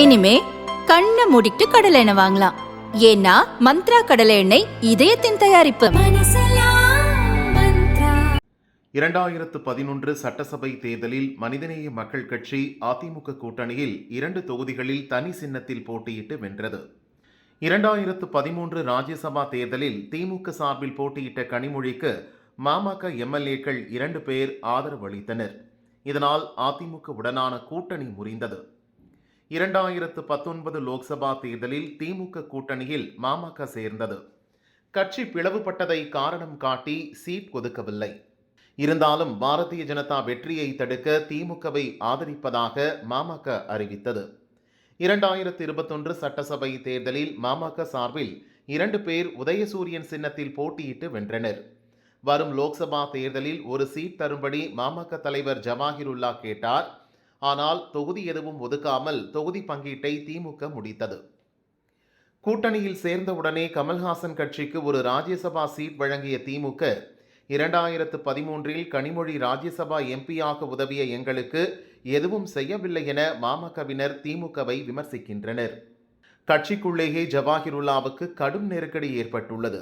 இனிமே கண்ணை மூடிட்டு கடலை எண்ணெய் வாங்கலாம். ஏன்னா மந்த்ரா கடலை எண்ணெய் இதயத்தின் தயாரிப்பு. இரண்டாயிரத்து பதினொன்று சட்டசபை தேர்தலில் மனிதநேய மக்கள் கட்சி அதிமுக கூட்டணியில் இரண்டு தொகுதிகளில் தனி சின்னத்தில் போட்டியிட்டு வென்றது. இரண்டாயிரத்து பதிமூன்று ராஜ்யசபா தேர்தலில் திமுக சார்பில் போட்டியிட்ட கனிமொழிக்கு மாமக எம்எல்ஏக்கள் இரண்டு பேர் ஆதரவு அளித்தனர். இதனால் அதிமுக உடனான கூட்டணி முறிந்தது. இரண்டாயிரத்து பத்தொன்பது லோக்சபா தேர்தலில் திமுக கூட்டணியில் மாமக சேர்ந்தது. கட்சி பிளவுபட்டதை காரணம் காட்டி சீட் ஒதுக்கவில்லை. இருந்தாலும் பாரதிய ஜனதா வெற்றியை தடுக்க திமுகவை ஆதரிப்பதாக மாமக அறிவித்தது. இரண்டாயிரத்து இருபத்தொன்று சட்டசபை தேர்தலில் மாமக சார்பில் இரண்டு பேர் உதயசூரியன் சின்னத்தில் போட்டியிட்டு வென்றனர். வரும் லோக்சபா தேர்தலில் ஒரு சீட் தரும்படி மாமக தலைவர் ஜவாஹிருல்லா கேட்டார். ஆனால் தொகுதி எதுவும் ஒதுக்காமல் தொகுதி பங்கீட்டை திமுக முடித்தது. கூட்டணியில் சேர்ந்தவுடனே கமல்ஹாசன் கட்சிக்கு ஒரு ராஜ்யசபா சீட் வழங்கிய திமுக இரண்டாயிரத்து பதிமூன்றில் கனிமொழி ராஜ்யசபா எம்பியாக உதவிய எங்களுக்கு எதுவும் செய்யவில்லை என மாமகவினர் திமுகவை விமர்சிக்கின்றனர். கட்சிக்குள்ளேயே ஜவாஹிருல்லாவுக்கு கடும் நெருக்கடி ஏற்பட்டுள்ளது.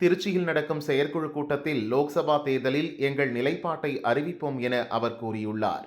திருச்சியில் நடக்கும் செயற்குழு கூட்டத்தில் லோக்சபா தேர்தலில் எங்கள் நிலைப்பாட்டை அறிவிப்போம் என அவர் கூறியுள்ளார்.